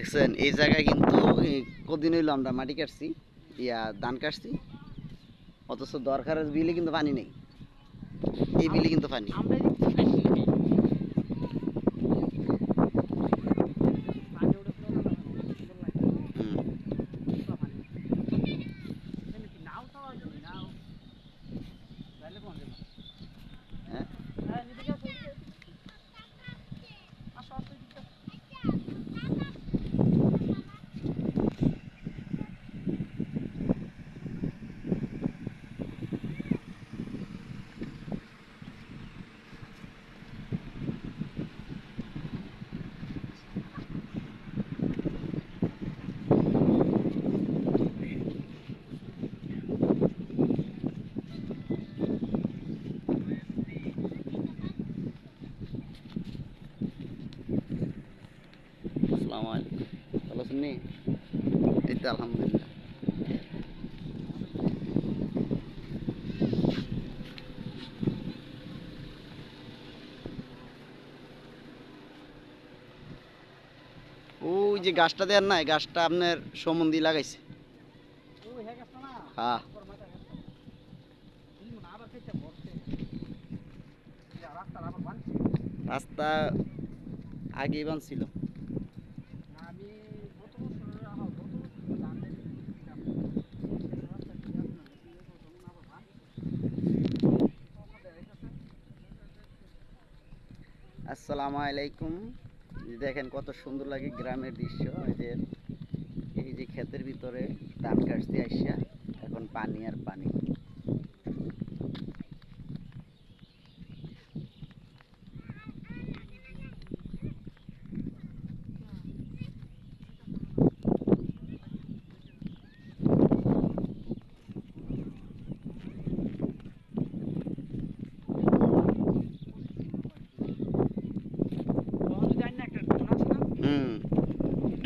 দেখছেন, এই জায়গায় কিন্তু কদিন হইল আমরা মাটি কাটছি, ইয়া ধান কাটছি, অথচ দরকারের বিলে কিন্তু পানি নেই। এই বিলে কিন্তু পানি। আছেন এই তো আলহামদুলিল্লাহ। ওই যে গাছটা দেন না এই গাছটা আপনার সম্বন্ধী লাগাইছে। হ্যাঁ গাছটা না? হ্যাঁ। আসসালামু আলাইকুম। দেখেন কত সুন্দর লাগে গ্রামের দৃশ্য। এই যে এই যে ক্ষেতের ভিতরে ধান কাটতে আসিয়া এখন পানি আর পানি।